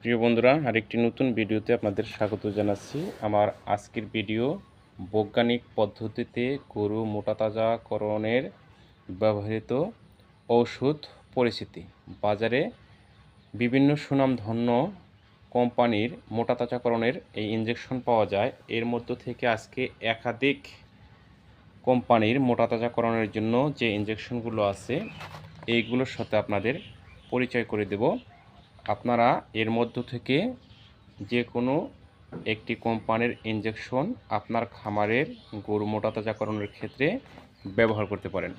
প্রিয় বন্ধুরা, আরেকটি নতুন ভিডিওতে আপনাদের স্বাগত জানাচ্ছি। আমার আজকের ভিডিও বৈজ্ঞানিক পদ্ধতিতে গরু মোটা তাজাকরণের ব্যবহৃত ঔষধ পরিচিতি। বাজারে বিভিন্ন সুনামধন্য কোম্পানির মোটা তাজাকরণের এই ইঞ্জেকশন পাওয়া যায়। এর মধ্য থেকে আজকে একাধিক কোম্পানির মোটা তাজাকরণের জন্য যে ইঞ্জেকশনগুলো আছে, এইগুলোর সাথে আপনাদের পরিচয় করে দেব। আপনারা এর মধ্য থেকে যে কোনো একটি কোম্পানির ইঞ্জেকশন আপনার খামারের গরু মোটা তাজাকরণের ক্ষেত্রে ব্যবহার করতে পারেন।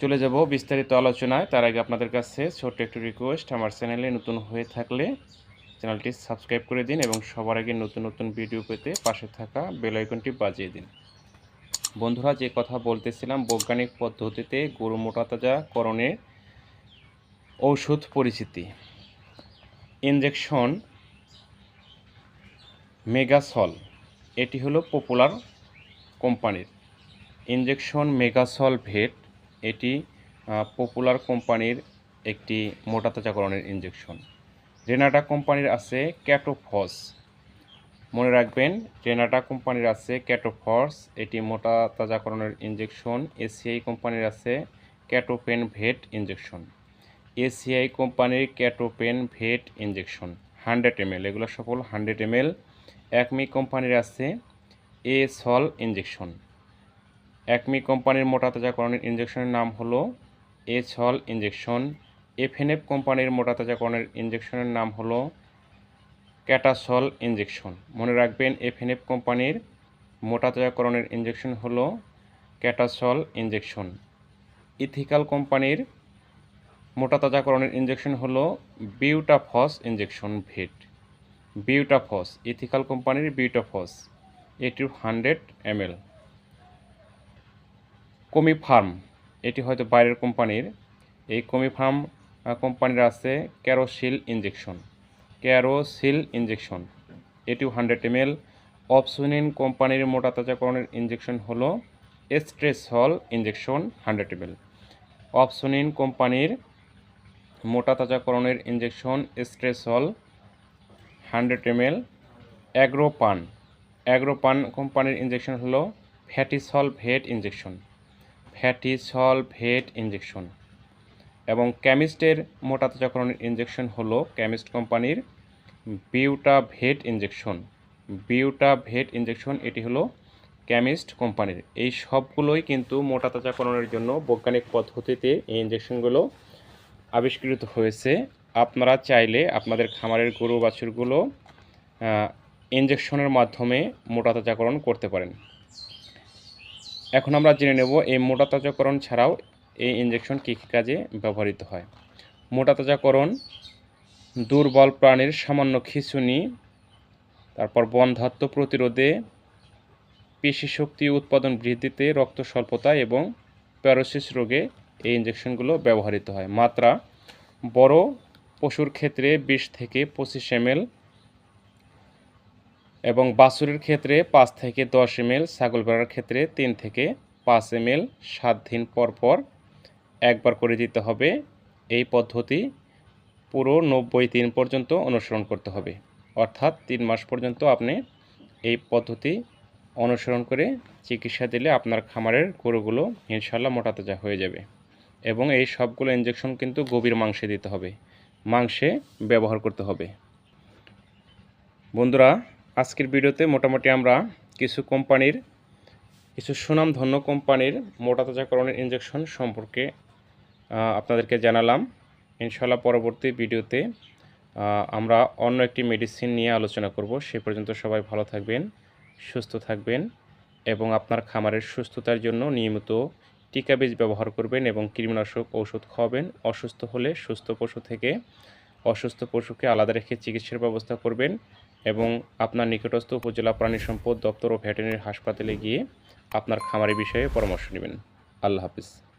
চলে যাব বিস্তারিত আলোচনায়। তার আগে আপনাদের কাছে ছোট্ট একটু রিকোয়েস্ট আমার চ্যানেলে নতুন হয়ে থাকলে চ্যানেলটি সাবস্ক্রাইব করে দিন এবং সবার আগে নতুন নতুন ভিডিও পেতে পাশে থাকা বেল আইকনটি বাজিয়ে দিন। বন্ধুরা, যে কথা বলতেছিলাম, বৈজ্ঞানিক পদ্ধতিতে গরু মোটা তাজাকরণের ঔষধ পরিচিতি। Injection Megasol. এটি হলো পপুলার কোম্পানির। ইনজেকশন মেগাসল ভেট, এটি পপুলার কোম্পানির একটি মোটা তাজাকরণের ইনজেকশন। রেনাটা কোম্পানির আছে ক্যাটোফস। মনে রাখবেন, রেনাটা কোম্পানির আছে ক্যাটোফস, এটি মোটা তাজাকরণের ইনজেকশন। এসিআই কোম্পানির আছে ক্যাটোপেন ভেট ইনজেকশন। এসিআই কোম্পানির Catopen vet injection, hundred ML, এগুলো সকল হান্ড্রেড এমএল। একমি কোম্পানির আছে এ সল ইনজেকশন। একমি কোম্পানির মোটা তাজাকরণের ইনজেকশনের নাম হলো এ সল ইনজেকশন। এফএনএফ কোম্পানির মোটা তাজাকরণের ইনজেকশনের নাম হলো ক্যাটাসল ইনজেকশন। মনে রাখবেন, এফএনএফ কোম্পানির মোটা তাজাকরণের ইনজেকশন হলো ক্যাটাসল ইনজেকশন। ইথিক্যাল কোম্পানির মোটা তাজাকরণের ইনজেকশন হলো Butafos injection vet. Butafos ethical কোম্পানির বিউটাফস এটি হান্ড্রেড এম এল কমি ফার্ম এটি হয়তো বাইরের কোম্পানির এই কমি ফার্ম কোম্পানির আছে ক্যারোসিল ইনজেকশন ক্যারোসিল ইনজেকশন এটিও হান্ড্রেড এম এল অপসোনিন কোম্পানির মোটা তাজাকরণের ইনজেকশন হলো হল injection hundred M L Opsonin কোম্পানির মোটা তাজাকরণের injection Stresol hundred ML Agropan Agropan কোম্পানির ইনজেকশন হলো Fatisol vet injection Fatisol vet injection এবং কেমিস্টের মোটা তাজাকরণের ইনজেকশন হলো কেমিস্ট কোম্পানির Buta vet injection Buta vet injection এটি হলো কেমিস্ট কোম্পানির এই সবগুলোই কিন্তু মোটা তাজাকরণের জন্য বৈজ্ঞানিক পদ্ধতিতে এই ইনজেকশনগুলো আবিষ্কৃত হয়েছে। আপনারা চাইলে আপনাদের খামারের গরু, বাছুরগুলো ইঞ্জেকশনের মাধ্যমে মোটা তাজাকরণ করতে পারেন। এখন আমরা জেনে নেব, এই মোটা তাজাকরণ ছাড়াও এই ইঞ্জেকশন কী কী কাজে ব্যবহৃত হয়। মোটা তাজাকরণ দুর্বল প্রাণীর সামান্য খিঁচুনি, তারপর বন্ধাত্ম প্রতিরোধে পেশি শক্তি উৎপাদন বৃদ্ধিতে রক্ত স্বল্পতা এবং প্যারোসিস রোগে এই ইঞ্জেকশনগুলো ব্যবহৃত হয়। মাত্রা বড় পশুর ক্ষেত্রে বিশ থেকে পঁচিশ এমএল এবং বাছুরের ক্ষেত্রে পাঁচ থেকে দশ এমএল, ছাগল ভেড়ার ক্ষেত্রে তিন থেকে পাঁচ এমএল, সাত দিন পর পর একবার করে দিতে হবে। এই পদ্ধতি পুরো নব্বই দিন পর্যন্ত অনুসরণ করতে হবে। অর্থাৎ তিন মাস পর্যন্ত আপনি এই পদ্ধতি অনুসরণ করে চিকিৎসা দিলে আপনার খামারের গরুগুলো ইনশাল্লাহ মোটা তাজা হয়ে যাবে। এবং এই সবগুলো ইঞ্জেকশন কিন্তু গভীর মাংসে দিতে হবে। মাংসে ব্যবহার করতে হবে। বন্ধুরা, আজকের ভিডিওতে মোটামুটি আমরা কিছু কোম্পানির, কিছু সুনামধন্য কোম্পানির মোটা তাজাকরণের ইঞ্জেকশন সম্পর্কে আপনাদেরকে জানালাম। ইনশাল্লাহ পরবর্তী ভিডিওতে আমরা অন্য একটি মেডিসিন নিয়ে আলোচনা করব। সে পর্যন্ত সবাই ভালো থাকবেন, সুস্থ থাকবেন এবং আপনার খামারের সুস্থতার জন্য নিয়মিত টিকা বীজ ব্যবহার করবেন এবং কৃমিনাশক ওষুধ খাওয়াবেন। অসুস্থ হলে সুস্থ পশু থেকে অসুস্থ পশুকে আলাদা রেখে চিকিৎসার ব্যবস্থা করবেন এবং আপনার নিকটস্থ উপজেলা প্রাণী সম্পদ দপ্তর ও ভেটেরিনারি হাসপাতালে গিয়ে আপনার খামারের বিষয়ে পরামর্শ নেবেন। আল্লাহ হাফিজ।